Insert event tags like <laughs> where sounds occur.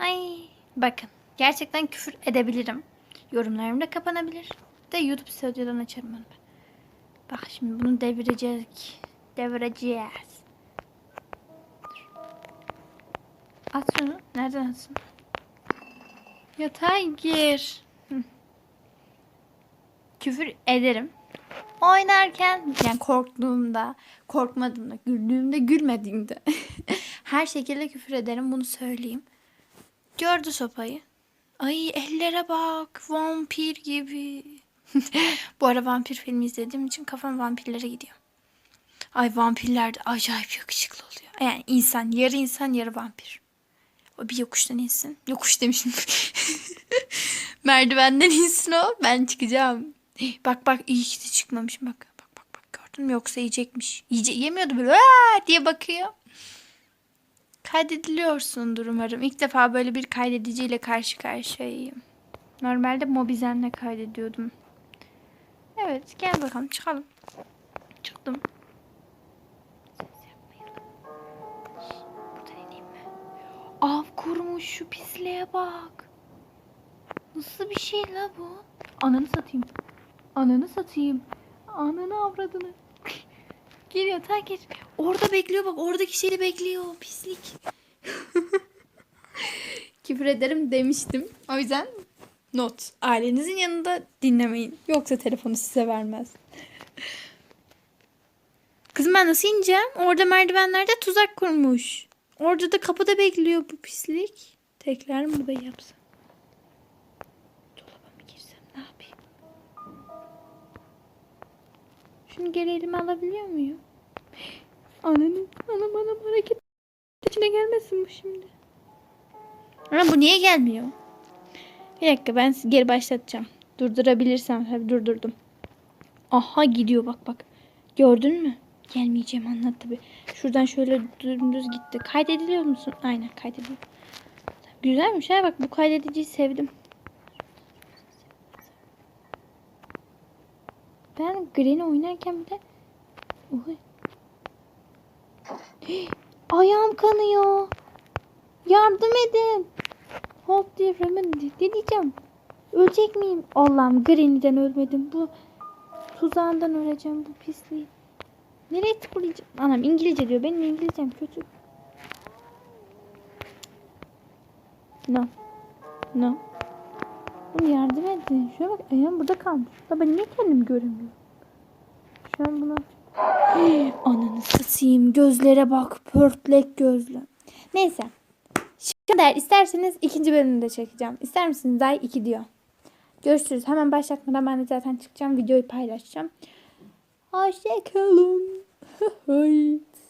Ay bakın gerçekten küfür edebilirim. Yorumlarım da kapanabilir. De YouTube stüdyodan açarım onu. Bak şimdi bunu devirecek. Devireceğiz. Dur. At şunu. Nereden atsın? Yatağa gir. Küfür ederim. Oynarken yani korktuğumda, korkmadığımda, güldüğümde, gülmediğimde <laughs> her şekilde küfür ederim bunu söyleyeyim. Gördü sopayı. Ay ellere bak vampir gibi. <laughs> Bu ara vampir filmi izlediğim için kafam vampirlere gidiyor. Ay vampirler de acayip yakışıklı oluyor. Yani insan yarı insan yarı vampir. O bir yokuştan insin. Yokuş demişim. <laughs> Merdivenden insin o. Ben çıkacağım. Bak bak iyi ki de çıkmamışım bak. Bak bak bak gördün mü yoksa yiyecekmiş. Yiyece yemiyordu böyle "Aa!" diye bakıyor. Kaydediliyorsundur umarım. İlk defa böyle bir kaydediciyle karşı karşıyayım. Normalde Mobizen'le kaydediyordum. Evet gel bakalım çıkalım. Çıktım. Av kurmuş şu pisliğe bak. Nasıl bir şey la bu? Ananı satayım. Ananı satayım. Ananı avradını. Yatağa gir. Orada bekliyor bak. Oradaki şeyi bekliyor. Pislik. <laughs> Küfür ederim demiştim. O yüzden not. Ailenizin yanında dinlemeyin. Yoksa telefonu size vermez. <laughs> Kızım ben nasıl ineceğim? Orada merdivenlerde tuzak kurmuş. Orada da kapıda bekliyor bu pislik. Tekrar mı da yapsam? Şunu geri elime alabiliyor muyum? Ananı, anam anam hareket içine gelmesin bu şimdi. Ama bu niye gelmiyor? Bir dakika ben geri başlatacağım. Durdurabilirsem tabii durdurdum. Aha gidiyor bak bak. Gördün mü? Gelmeyeceğim anlat tabii. Şuradan şöyle dümdüz gitti. Kaydediliyor musun? Aynen kaydediliyor. Güzelmiş ha bak bu kaydediciyi sevdim. Ben Granny oynarken bir de Oy. <gasps> Ayağım kanıyor. Yardım edin. Hold diye. Ne diyeceğim? Ölecek miyim? Allah'ım Granny'den ölmedim. Bu tuzağından öleceğim bu pisliği. Nereye tıklayacağım? Anam İngilizce diyor. Benim İngilizcem kötü. No. No. Oğlum yardım edin. Şuna bak ayağım burada kalmış. Da ben niye kendimi göremiyorum? Şu an buna... <gasps> Ananı satayım. Gözlere bak. Pörtlek gözlü. Neyse. Şimdi eğer isterseniz ikinci bölümünü de çekeceğim. İster misiniz? Day 2 diyor. Görüşürüz. Hemen başlatmadan ben de zaten çıkacağım. Videoyu paylaşacağım. Hoşçakalın. <laughs>